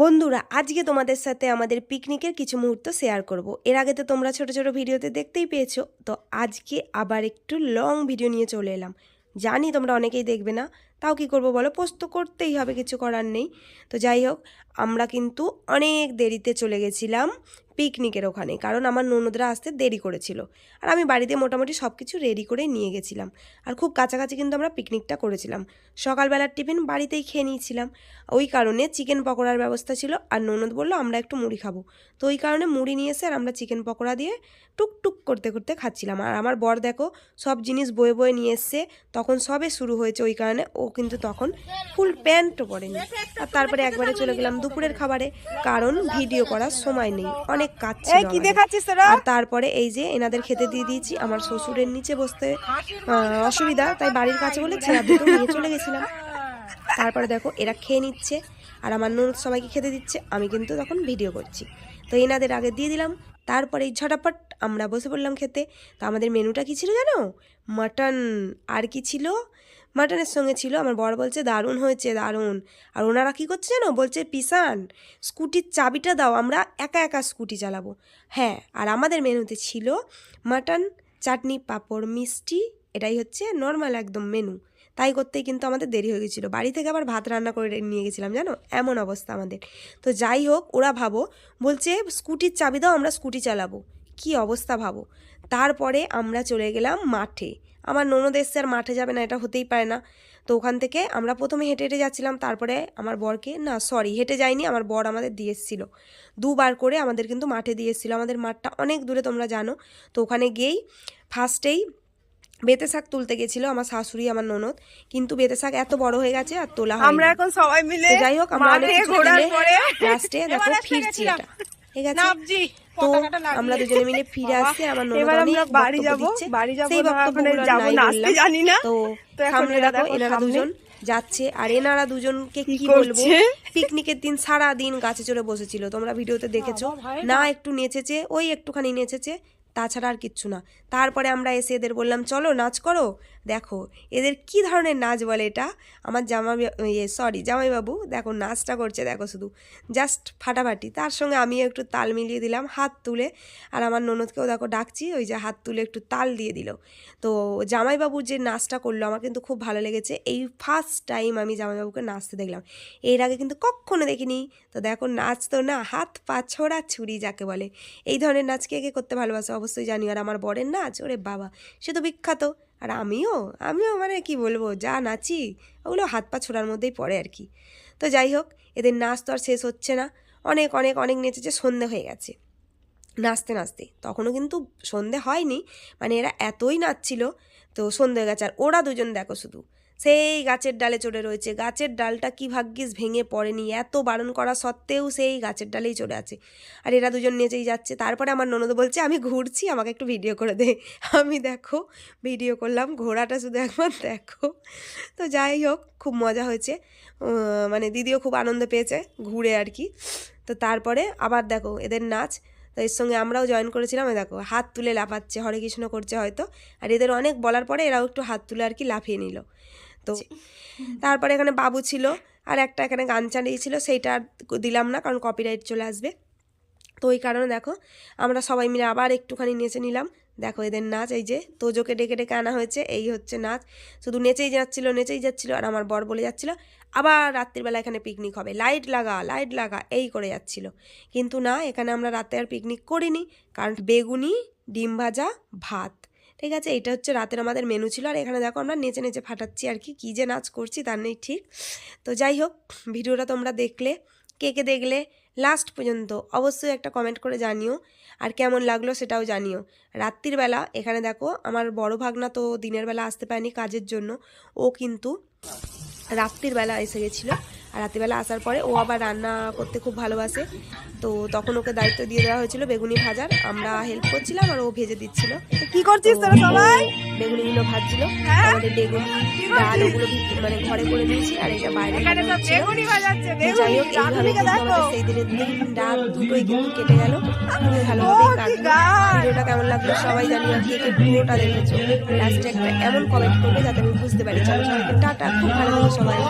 বন্ধুরা, আজকে তোমাদের সাথে আমাদের পিকনিকের কিছু মুহূর্ত শেয়ার করব। এর আগে তো তোমরা ছোট ছোট ভিডিওতে দেখতেই পেয়েছ। তো আজকে আবার একটু লং ভিডিও নিয়ে চলে এলাম। জানি তোমরা অনেকেই দেখবে না। তাও কি করব বলো? পোস্ত করতেই হবে, কিছু করার নেই। তো যাই হোক, আমরা কিন্তু অনেক দেরিতে চলে গেছিলাম পিকনিকের ওখানে, কারণ আমার ননদরা আসতে দেরি করেছিল। আর আমি বাড়িতে মোটামুটি সব কিছু রেডি করে নিয়ে গেছিলাম। আর খুব কাছাকাছি কিন্তু আমরা পিকনিকটা করেছিলাম। সকালবেলার টিফিন বাড়িতেই খেয়ে নিয়েছিলাম। ওই কারণে চিকেন পকোড়ার ব্যবস্থা ছিল, আর ননদ বলল, আমরা একটু মুড়ি খাব। তো ওই কারণে মুড়ি নিয়ে এসে আর আমরা চিকেন পকোড়া দিয়ে টুকটুক করতে করতে খাচ্ছিলাম। আর আমার বর দেখো, সব জিনিস বয়ে বয়ে নিয়ে এসছে, তখন সবে শুরু হয়েছে ওই কারণে ও কিন্তু তখন ফুল প্যান্টও পরেনি। আর তারপরে একবারে চলে গেলাম দুপুরের খাবারে কারণ ভিডিও করার সময় নেই অনেক কাজ ছিল আর তারপরে এই যে এনাদের খেতে দিয়ে দিয়েছি আমার শ্বশুরের নিচে বসতে অসুবিধা তাই বাড়ির কাছে বলে ছেঁড়া দুটো নিয়ে চলে গেছিলাম। তারপরে দেখো এরা খেয়ে নিচ্ছে আর আমার নুন সবাইকে খেতে দিচ্ছে আমি কিন্তু তখন ভিডিও করছি। তো এনাদের আগে দিয়ে দিলাম তারপরে এই ঝটাপট আমরা বসে পড়লাম খেতে। তো আমাদের মেনুটা কী ছিল জানো? মাটন আর কি ছিল? মাটনের সঙ্গে ছিল, আমার বর বলছে, দারুণ হয়েছে, দারুণ। আর ওনারা কী করছে জানো? বলছে, পিসান, স্কুটির চাবিটা দাও, আমরা একা একা স্কুটি চালাবো। হ্যাঁ আর আমাদের মেনুতে ছিল মাটন, চাটনি, পাঁপড়, মিষ্টি, এটাই হচ্ছে নর্মাল একদম মেনু। তাই করতেই কিন্তু আমাদের দেরি হয়ে গেছিল। বাড়ি থেকে আবার ভাত রান্না করে নিয়ে গেছিলাম জানো? এমন অবস্থা আমাদের। তো যাই হোক, ওরা ভাবো, বলছে, স্কুটির চাবি দাও, আমরা স্কুটি চালাবো। কি অবস্থা ভাবো? তারপরে আমরা চলে গেলাম মাঠে। আমার ননদ এসছে আর মাঠে যাবে না এটা হতেই পারে না। তো ওখান থেকে আমরা প্রথমে হেঁটে হেঁটে যাচ্ছিলাম তারপরে আমার বরকে না সরি হেঁটে যাইনি আমার বর আমাদের দিয়ে এসেছিল। দুবার করে আমাদের কিন্তু মাঠে দিয়ে এসেছিল আমাদের মাঠটা অনেক দূরে তোমরা জানো। তো ওখানে গিয়েই ফার্স্টেই বেতে শাক তুলতে গেছিল আমার শাশুড়ি আমার ননদ। কিন্তু বেতে শাক এত বড় হয়ে গেছে আর তোলা আমরা এখন সবাই মিলে যাই হোক আমরা অনেক লাস্টে দেখো ফিরছি। এটা। ঠিক আছে? তো আমরা দুজনে মিলে ফিরে আসছি আমার এবার আমরা বাড়ি যাব বাড়ি যাব সেই না ওখানে বক্তব্যগুলো আর যাব নাই না আসতে বললাম। জানি না। তো তো সামনে দেখো দেখো এনারা দুজন যাচ্ছে আর এনারা দুজনকে কি কি বলব? পিকনিকের দিন সারা দিন গাছে চড়ে বসেছিল তোমরা ভিডিওতে দেখেছ। না একটু নেচেছে ওই একটুখানি নেচেছে তাছাড়া আর কিচ্ছু না। তারপরে আমরা এসে এদের বললাম চলো নাচ করো দেখো, এদের কি ধরনের নাচ বলে এটা? আমার জামা ইয়ে সরি জামাইবাবু, দেখো, নাচটা করছে, দেখো শুধু। জাস্ট ফাটাফাটি। তার সঙ্গে আমি একটু তাল মিলিয়ে দিলাম, হাত তুলে। আর আমার ননদকেও দেখো ডাকছি, ওই যে হাত তুলে একটু তাল দিয়ে দিল। তো জামাইবাবুর যে নাচটা করল, আমার কিন্তু খুব ভালো লেগেছে। এই ফার্স্ট টাইম আমি জামাইবাবুকে নাচতে দেখলাম। এর আগে কিন্তু কখনো দেখিনি। তো দেখো, নাচ তো না, হাত পা ছোড়া ছুরি যাকে বলে। এই ধরনের নাচ কে কে করতে ভালোবাসে অবশ্যই জানি। আর আমার বরের নাচ, ওরে বাবা, সে তো বিখ্যাত। আর আমিও আমিও মানে কি বলব, যা নাচি, ওগুলো হাত পা ছোড়ার মধ্যেই পড়ে আর কি। তো যাই হোক, এদের নাচ তো আর শেষ হচ্ছে না। অনেক অনেক অনেক নেচেছে সন্ধে হয়ে গেছে। নাচতে নাচতে। তখনও কিন্তু সন্ধে হয়নি মানে এরা এতই নাচছিল, তো সন্ধে হয়ে গেছে। আর ওরা দুজন দেখো শুধু। সেই গাছের ডালে চড়ে রয়েছে। গাছের ডালটা কি ভাগ্যিস ভেঙে পড়েনি। এত বারণ করা সত্ত্বেও সেই গাছের ডালেই চড়ে আছে। আর এরা দুজন নেচেই যাচ্ছে। তারপরে আমার ননদ বলছে, আমি ঘুরছি, আমাকে একটু ভিডিও করে দে। আমি দেখো ভিডিও করলাম, ঘোড়াটা শুধু একবার দেখো। তো যাই হোক, খুব মজা হয়েছে। মানে দিদিও খুব আনন্দ পেয়েছে ঘুরে আর কি। তো তারপরে আবার দেখো, এদের নাচ। তো এর সঙ্গে আমরাও জয়েন করেছিলাম দেখো, হাত তুলে লাফাচ্ছে, হরে কৃষ্ণ করছে হয়তো। আর এদের অনেক বলার পরে এরাও একটু হাত তুলে আর কি লাফিয়ে নিল। তো তারপরে এখানে বাবু ছিল আর একটা এখানে গান চালিয়েছিল সেইটা আর দিলাম না কারণ কপিরাইট চলে আসবে। তো ওই কারণে দেখো আমরা সবাই মিলে আবার একটুখানি নেচে নিলাম। দেখো এদের নাচ এই যে তোজোকে ডেকে ডেকে আনা হয়েছে এই হচ্ছে নাচ। শুধু নেচেই যাচ্ছিল নেচেই যাচ্ছিল আর আমার বর বলে যাচ্ছিল আবার রাত্রিবেলা এখানে পিকনিক হবে লাইট লাগা লাইট লাগা এই করে যাচ্ছিল। কিন্তু না এখানে আমরা রাতে আর পিকনিক করিনি কারণ বেগুনি ডিম ভাজা ভাত। ঠিক আছে? এটা হচ্ছে রাতের আমাদের মেনু ছিল। আর এখানে দেখো আমরা নেচে নেচে ফাটাচ্ছি আর কি। কী যে নাচ করছি তার নেই ঠিক। তো যাই হোক, ভিডিওটা তোমরা দেখলে, কে কে দেখলে লাস্ট পর্যন্ত অবশ্যই একটা কমেন্ট করে জানিও। আর কেমন লাগল সেটাও জানিও। রাত্রির বেলা এখানে দেখো, আমার বড় ভাগনা তো দিনের বেলা আসতে পারেনি কাজের জন্য। ও কিন্তু রাত্রির বেলা এসে গেছিল। আর রাত্রিবেলা আসার পরে ও আবার রান্না করতে খুব ভালোবাসে। তো তখন ওকে দায়িত্ব দিয়ে দেওয়া হয়েছিল বেগুনি ভাজার। আমরা হেল্প করছিলাম আর ও ভেজে দিচ্ছিল। কি করছিস তোরা সবাই? বেগুনিগুলো ভাজছিল। হ্যাঁ? আমাদের বেগুনি ডাল ওগুলো মানে ঘরে করে দিয়েছি আর এটা বাইরে যাই হোক এইভাবে সেই দিনের দিন রাত দুটোই কিন্তু কেটে গেল। খুবই ও, কাটলো। ভিডিওটা কেমন লাগল সবাই জানিও কে কে পুরোটা দেখেছ। লাস্টে একটা এমন কমেন্ট করবে যাতে আমি বুঝতে পারি। চলো সবাইকে টাটা খুব ভালো সবাই।